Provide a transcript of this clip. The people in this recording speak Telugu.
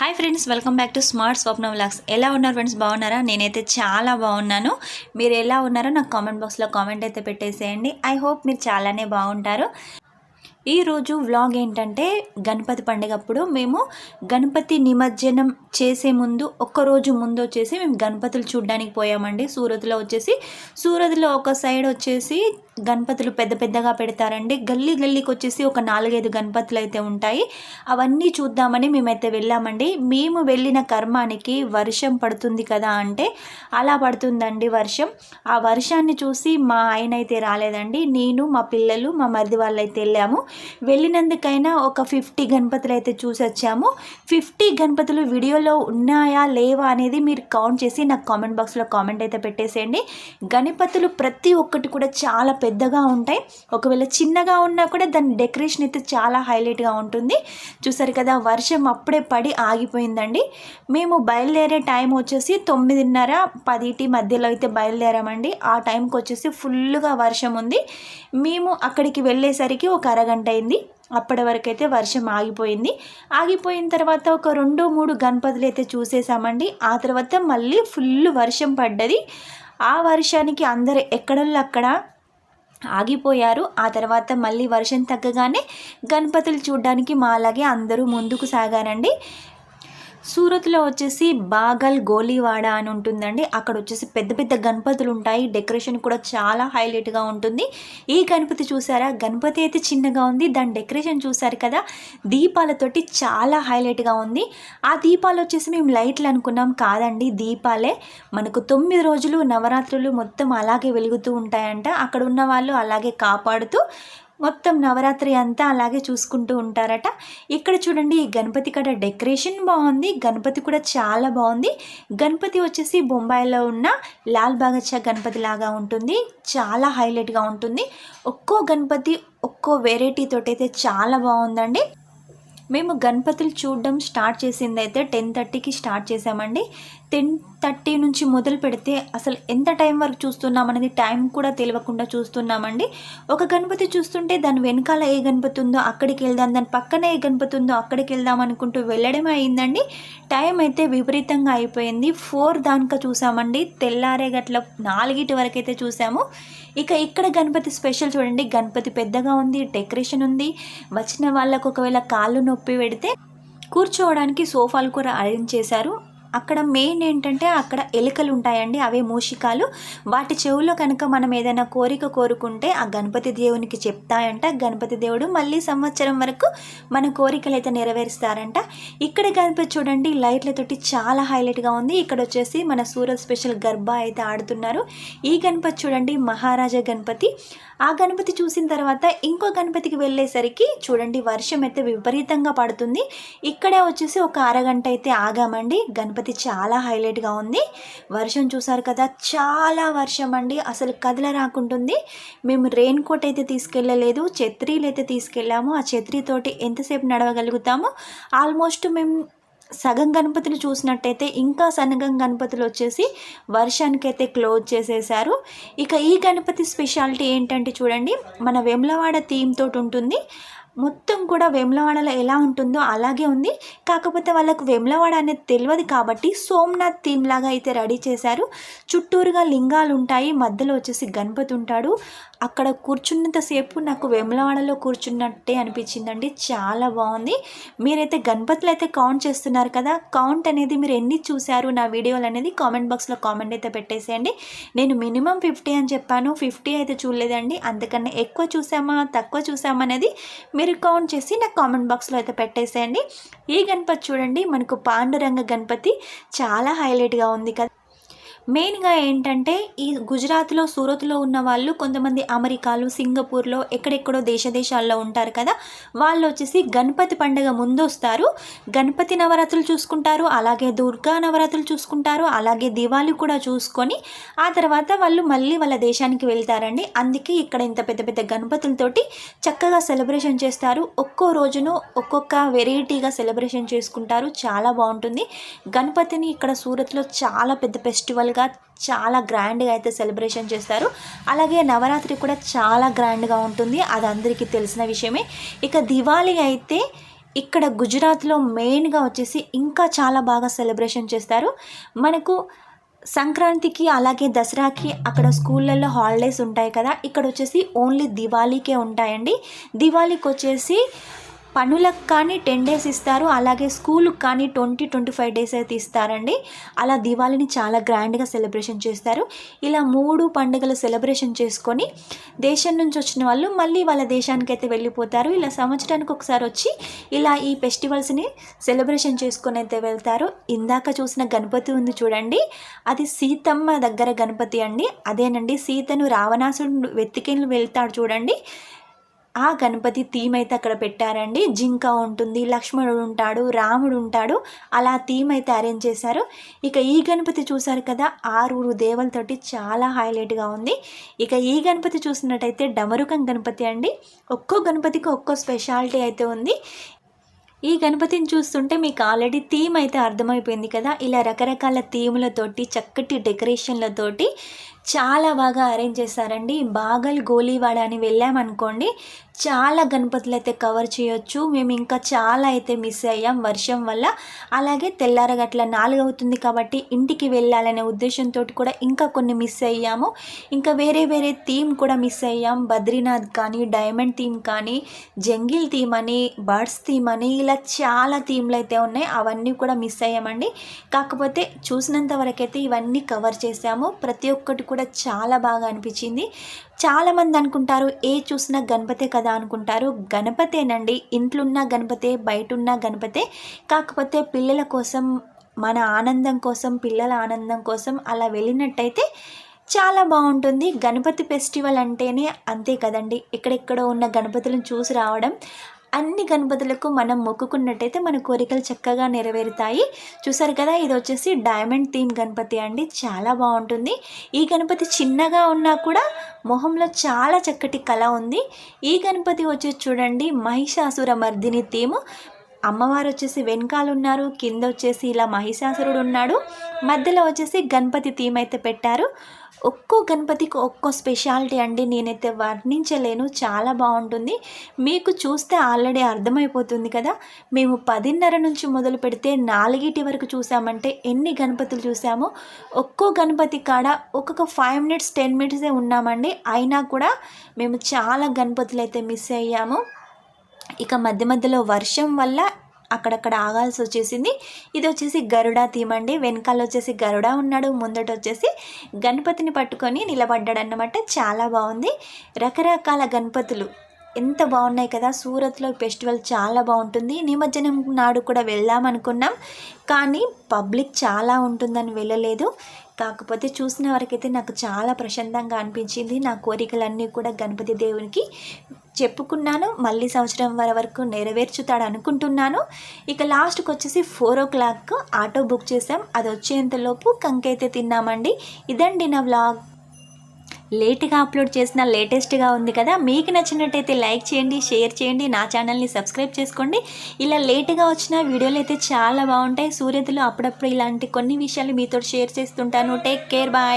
Hi friends welcome back to smart Swapna vlogs ఎలా ఉన్నారు ఫ్రెండ్స్ బాగున్నారా? నేనైతే చాలా బాగున్నాను. మీరు ఎలా ఉన్నారో నాకు కామెంట్ బాక్స్లో కామెంట్ అయితే పెట్టేసేయండి. ఐ హోప్ మీరు చాలానే బాగుంటారు. ఈరోజు వ్లాగ్ ఏంటంటే గణపతి పండుగప్పుడు మేము గణపతి నిమజ్జనం చేసే ముందు ఒక్కరోజు ముందు వచ్చేసి మేము గణపతులు చూడడానికి పోయామండి. సూరత్లో వచ్చేసి సూరత్లో ఒక సైడ్ వచ్చేసి గణపతులు పెద్ద పెద్దగా పెడతారండి. గల్లీ గల్లీకి వచ్చేసి ఒక నాలుగైదు గణపతులు అయితే ఉంటాయి. అవన్నీ చూద్దామని మేమైతే వెళ్ళామండి. మేము వెళ్ళిన కర్మానికి వర్షం పడుతుంది కదా అంటే అలా పడుతుందండి వర్షం. ఆ వర్షాన్ని చూసి మా ఆయన అయితే రాలేదండి. నేను మా పిల్లలు మా మరిది వాళ్ళు అయితే వెళ్ళాము. వెళ్ళినందుకైనా ఒక ఫిఫ్టీ గణపతులు అయితే చూసి వచ్చాము ఫిఫ్టీ గణపతులు వీడియోలో ఉన్నాయా లేవా అనేది మీరు కౌంట్ చేసి నాకు కామెంట్ బాక్స్లో కామెంట్ అయితే పెట్టేసేయండి. గణపతులు ప్రతి ఒక్కటి కూడా చాలా పెద్దగా ఉంటాయి. ఒకవేళ చిన్నగా ఉన్నా కూడా దాని డెకరేషన్ అయితే చాలా హైలైట్గా ఉంటుంది. చూసారు కదా వర్షం అప్పుడే పడి ఆగిపోయిందండి. మేము బయలుదేరే టైం వచ్చేసి తొమ్మిదిన్నర పదిటి మధ్యలో అయితే బయలుదేరామండి. ఆ టైంకి వచ్చేసి ఫుల్గా వర్షం ఉంది. మేము అక్కడికి వెళ్ళేసరికి ఒక అరగంట అయింది. అప్పటి వరకు అయితే వర్షం ఆగిపోయింది. ఆగిపోయిన తర్వాత ఒక రెండు మూడు గణపతులు అయితే చూసేసామండి. ఆ తర్వాత మళ్ళీ ఫుల్ వర్షం పడ్డది. ఆ వర్షానికి అందరు ఎక్కడల్లో అక్కడ? ఆగిపోయారు. ఆ తర్వాత మళ్ళీ వర్షం తగ్గగానే గణపతులు చూడ్డానికి మా అలాగే అందరూ ముందుకు సాగారండి. సూరత్లో వచ్చేసి బాగల్ గోలీవాడ అని ఉంటుందండి. అక్కడ వచ్చేసి పెద్ద పెద్ద గణపతులు ఉంటాయి. డెకరేషన్ కూడా చాలా హైలైట్గా ఉంటుంది. ఈ గణపతి చూసారా? గణపతి అయితే చిన్నగా ఉంది. దాని డెకరేషన్ చూసారు కదా? దీపాలతోటి చాలా హైలైట్గా ఉంది. ఆ దీపాలు వచ్చేసి మేము లైట్లు అనుకున్నాం కాదండి. దీపాలే మనకు తొమ్మిది రోజులు నవరాత్రులు మొత్తం అలాగే వెలుగుతూ ఉంటాయంట. అక్కడ ఉన్న వాళ్ళు అలాగే కాపాడుతూ మొత్తం నవరాత్రి అంతా అలాగే చూసుకుంటూ ఉంటారట. ఇక్కడ చూడండి ఈ గణపతి కడ డెకరేషన్ బాగుంది. గణపతి కూడా చాలా బాగుంది. గణపతి వచ్చేసి బొంబాయిలో ఉన్న లాల్ బాగచ్చా గణపతి లాగా ఉంటుంది. చాలా హైలైట్గా ఉంటుంది. ఒక్కో గణపతి ఒక్కో వెరైటీ అయితే చాలా బాగుందండి. మేము గణపతులు చూడడం స్టార్ట్ చేసింది అయితే టెన్ థర్టీకి స్టార్ట్ చేసామండి. టెన్ థర్టీ నుంచి మొదలు పెడితే అసలు ఎంత టైం వరకు చూస్తున్నాం అనేది టైం కూడా తెలియకుండా చూస్తున్నామండి. ఒక గణపతి చూస్తుంటే దాని వెనకాల ఏ గణపతి ఉందో అక్కడికి వెళ్దాం దాని పక్కన ఏ గణపతి ఉందో అక్కడికి వెళ్దాం అనుకుంటూ వెళ్ళడమే అయిందండి. టైం అయితే విపరీతంగా అయిపోయింది. ఫోర్ దానిక చూసామండి. తెల్లారే గట్ల నాలుగిటి వరకు అయితే చూసాము. ఇక ఇక్కడ గణపతి స్పెషల్ చూడండి. గణపతి పెద్దగా ఉంది డెకరేషన్ ఉంది. వచ్చిన వాళ్ళకు ఒకవేళ కాళ్ళు నొప్పి పెడితే కూర్చోవడానికి సోఫాలు కూడా అరేంజ్ చేశారు. అక్కడ మెయిన్ ఏంటంటే అక్కడ ఎలుకలు ఉంటాయండి అవే మూషికాలు. వాటి చెవులో కనుక మనం ఏదైనా కోరిక కోరుకుంటే ఆ గణపతి దేవునికి చెప్తాయంట. గణపతి దేవుడు మళ్ళీ సంవత్సరం వరకు మన కోరికలు అయితే నెరవేరుస్తారంట. ఇక్కడ గణపతి చూడండి లైట్లతోటి చాలా హైలైట్గా ఉంది. ఇక్కడ వచ్చేసి మన సూరత్ స్పెషల్ గర్భ అయితే ఆడుతున్నారు. ఈ గణపతి చూడండి మహారాజా గణపతి. ఆ గణపతి చూసిన తర్వాత ఇంకో గణపతికి వెళ్ళేసరికి చూడండి వర్షం అయితే విపరీతంగా పడుతుంది. ఇక్కడే వచ్చేసి ఒక అరగంట అయితే ఆగామండి. గణపతి చాలా హైలైట్గా ఉంది. వర్షం చూసారు కదా చాలా వర్షం అండి. అసలు కదల రాకుంటుంది మేము రెయిన్ కోట్ అయితే తీసుకెళ్ళలేదు ఛత్రీలు అయితే తీసుకెళ్ళాము. ఆ ఛత్రీతోటి ఎంతసేపు నడవగలుగుతాము? ఆల్మోస్ట్ మేము సగం గణపతులు చూసినట్టయితే ఇంకా సగం గణపతులు వచ్చేసి వర్షానికైతే క్లోజ్ చేసేసారు ఇక ఈ గణపతి స్పెషాలిటీ ఏంటంటే చూడండి మన వెమ్లవాడ థీమ్ తోటి ఉంటుంది. మొత్తం కూడా వేములవాడలో ఎలా ఉంటుందో అలాగే ఉంది. కాకపోతే వాళ్ళకు వేములవాడ అనేది తెలియదు కాబట్టి సోమనాథ్ థీమ్ లాగా అయితే రెడీ చేశారు. చుట్టూరుగా లింగాలు ఉంటాయి. మధ్యలో వచ్చేసి గణపతి ఉంటాడు. అక్కడ కూర్చున్నంతసేపు నాకు వేములవాడలో కూర్చున్నట్టే అనిపించిందండి. చాలా బాగుంది. మీరైతే గణపతులు అయితే కౌంట్ చేస్తున్నారు కదా కౌంట్ అనేది మీరు ఎన్ని చూశారు నా వీడియోలు అనేది కామెంట్ బాక్స్లో కామెంట్ అయితే పెట్టేసేయండి. నేను మినిమం ఫిఫ్టీ అని చెప్పాను. ఫిఫ్టీ అయితే చూడలేదండి. అందుకని ఎక్కువ చూసామా తక్కువ చూసామా అనేది మీరు కౌంట్ చేసి నాకు కామెంట్ బాక్స్లో అయితే పెట్టేసేయండి. ఈ గణపతి చూడండి మనకు పాండురంగ గణపతి చాలా హైలైట్గా ఉంది కదా. మెయిన్గా ఏంటంటే ఈ గుజరాత్లో సూరత్లో ఉన్న వాళ్ళు కొంతమంది అమెరికాలు సింగపూర్లో ఎక్కడెక్కడో దేశ దేశాల్లో ఉంటారు కదా వాళ్ళు వచ్చేసి గణపతి పండుగ ముందు వస్తారు గణపతి నవరాత్రులు చూసుకుంటారు అలాగే దుర్గా నవరాత్రులు చూసుకుంటారు అలాగే దివాళీ కూడా చూసుకొని ఆ తర్వాత వాళ్ళు మళ్ళీ వాళ్ళ దేశానికి వెళ్తారండి. అందుకే ఇక్కడ ఇంత పెద్ద పెద్ద గణపతులతోటి చక్కగా సెలబ్రేషన్ చేస్తారు. ఒక్కో రోజును ఒక్కొక్క వెరైటీగా సెలబ్రేషన్ చేసుకుంటారు. చాలా బాగుంటుంది. గణపతిని ఇక్కడ సూరత్లో చాలా పెద్ద ఫెస్టివల్ సింపుల్గా చాలా గ్రాండ్గా అయితే సెలబ్రేషన్ చేస్తారు. అలాగే నవరాత్రి కూడా చాలా గ్రాండ్గా ఉంటుంది. అది అందరికీ తెలిసిన విషయమే. ఇక దివాళీ అయితే ఇక్కడ గుజరాత్లో మెయిన్గా వచ్చేసి ఇంకా చాలా బాగా సెలబ్రేషన్ చేస్తారు. మనకు సంక్రాంతికి అలాగే దసరాకి అక్కడ స్కూళ్ళల్లో హాలిడేస్ ఉంటాయి కదా ఇక్కడ వచ్చేసి ఓన్లీ దివాళీకే ఉంటాయండి. దివాళీకి వచ్చేసి పనులకు కానీ టెన్ డేస్ ఇస్తారు. అలాగే స్కూల్కి కానీ ట్వంటీ ట్వంటీ ఫైవ్ డేస్ అయితే ఇస్తారండి. అలా దివాళీని చాలా గ్రాండ్గా సెలబ్రేషన్ చేస్తారు. ఇలా మూడు పండుగలు సెలబ్రేషన్ చేసుకొని దేశం నుంచి వచ్చిన వాళ్ళు మళ్ళీ వాళ్ళ దేశానికి అయితే వెళ్ళిపోతారు. ఇలా సంవత్సరానికి ఒకసారి వచ్చి ఇలా ఈ ఫెస్టివల్స్ని సెలబ్రేషన్ చేసుకొని అయితే వెళ్తారు. ఇందాక చూసిన గణపతి ఉంది చూడండి. అది సీతమ్మ దగ్గర గణపతి అండి. అదేనండి సీతను రావణాసుడు వెతికి వెళ్తాడు చూడండి. ఆ గణపతి థీమ్ అయితే అక్కడ పెట్టారండి. జింక ఉంటుంది లక్ష్మణుడు ఉంటాడు రాముడు ఉంటాడు. అలా థీమ్ అయితే అరేంజ్ చేశారు. ఇక ఈ గణపతి చూశారు కదా ఆరుగురు దేవులతోటి చాలా హైలైట్గా ఉంది. ఇక ఈ గణపతి చూసినట్టయితే డమరుకం గణపతి అండి. ఒక్కో గణపతికి ఒక్కో స్పెషాలిటీ అయితే ఉంది. ఈ గణపతిని చూస్తుంటే మీకు ఆల్రెడీ థీమ్ అయితే అర్థమైపోయింది కదా. ఇలా రకరకాల థీములతోటి చక్కటి డెకరేషన్లతోటి చాలా బాగా అరేంజ్ చేశారండి. బాగల్ గోలీవాడ అని వెళ్ళామనుకోండి చాలా గణపతులు అయితే కవర్ చేయొచ్చు. మేము ఇంకా చాలా అయితే మిస్ అయ్యాం వర్షం వల్ల. అలాగే తెల్లారగట్ల నాలుగు అవుతుంది కాబట్టి ఇంటికి వెళ్ళాలనే ఉద్దేశంతో కూడా ఇంకా కొన్ని మిస్ అయ్యాము. ఇంకా వేరే వేరే థీమ్ కూడా మిస్ అయ్యాం. బద్రీనాథ్ కానీ డైమండ్ థీమ్ కానీ జంగిల్ థీమ్ అని బర్డ్స్ థీమ్ అని ఇలా చాలా థీమ్లు అయితే ఉన్నాయి. అవన్నీ కూడా మిస్ అయ్యామండి. కాకపోతే చూసినంత వరకు అయితే ఇవన్నీ కవర్ చేసాము ప్రతి ఒక్కటి కూడా చాలా బాగా అనిపించింది. చాలామంది అనుకుంటారు ఏ చూసినా గణపతే కదా అనుకుంటారు. గణపతేనండి ఇంట్లో ఉన్న గణపతే బయట ఉన్న గణపతే. కాకపోతే పిల్లల కోసం మన ఆనందం కోసం పిల్లల ఆనందం కోసం అలా వెళ్ళినట్టయితే చాలా బాగుంటుంది. గణపతి ఫెస్టివల్ అంటేనే అంతే కదండి. ఎక్కడెక్కడో ఉన్న గణపతులను చూసి రావడం అన్ని గణపతులకు మనం మొక్కుకున్నట్టయితే మన కోరికలు చక్కగా నెరవేరుతాయి. చూసారు కదా ఇది వచ్చేసి డైమండ్ థీమ్ గణపతి అండి. చాలా బాగుంటుంది. ఈ గణపతి చిన్నగా ఉన్నా కూడా మొహంలో చాలా చక్కటి కళ ఉంది. ఈ గణపతి వచ్చేసి చూడండి మహిషాసుర మర్దిని థీమ్ అమ్మవారు వచ్చేసి వెనకాలు ఉన్నారు కింద వచ్చేసి ఇలా మహిషాసురుడు ఉన్నాడు. మధ్యలో వచ్చేసి గణపతి థీమ్ అయితే పెట్టారు. ఒక్కో గణపతికి ఒక్కో స్పెషాలిటీ అండి నేనైతే వర్ణించలేను. చాలా బాగుంటుంది. మీకు చూస్తే ఆల్రెడీ అర్థమైపోతుంది కదా. మేము పదిన్నర నుంచి మొదలు పెడితే నాలుగిటి వరకు చూసామంటే ఎన్ని గణపతులు చూసామో. ఒక్కో గణపతి కాడ ఒక్కొక్క ఫైవ్ మినిట్స్ టెన్ మినిట్సే ఉన్నామండి. అయినా కూడా మేము చాలా గణపతులు అయితే మిస్ అయ్యాము. ఇక మధ్య మధ్యలో వర్షం వల్ల అక్కడక్కడ ఆగాల్సి వచ్చేసింది. ఇది వచ్చేసి గరుడ థీమ్ అండి. వెనకాల వచ్చేసి గరుడ ఉన్నాడు. ముందట వచ్చేసి గణపతిని పట్టుకొని నిలబడ్డాడు అన్నమాట చాలా బాగుంది. రకరకాల గణపతులు. ఎంత బాగున్నాయి కదా. సూరత్లో ఫెస్టివల్ చాలా బాగుంటుంది. నిమజ్జనం నాడు కూడా వెళ్దాం అనుకున్నాం. కానీ పబ్లిక్ చాలా ఉంటుందని వెళ్ళలేదు. కాకపోతే చూసిన వరకైతే నాకు చాలా ప్రశాంతంగా అనిపించింది. నా కోరికలన్నీ కూడా గణపతి దేవునికి చెప్పుకున్నాను. మళ్ళీ సంవత్సరం వర వరకు నెరవేర్చుతాడు అనుకుంటున్నాను. ఇక లాస్ట్కి వచ్చేసి four o'clock auto book చేసాం అది వచ్చేంతలోపు కంకైతే తిన్నామండి. ఇదండి నా వ్లాగ్. లేట్గా అప్లోడ్ చేసిన లేటెస్ట్గా ఉంది కదా మీకు నచ్చినట్టయితే లైక్ చేయండి షేర్ చేయండి నా ఛానల్ని సబ్స్క్రైబ్ చేసుకోండి. ఇలా లేట్గా వచ్చిన వీడియోలు అయితే చాలా బాగుంటాయి. సూర్యతలు అప్పుడప్పుడు ఇలాంటి కొన్ని విషయాలు మీతో షేర్ చేస్తుంటాను. Take care bye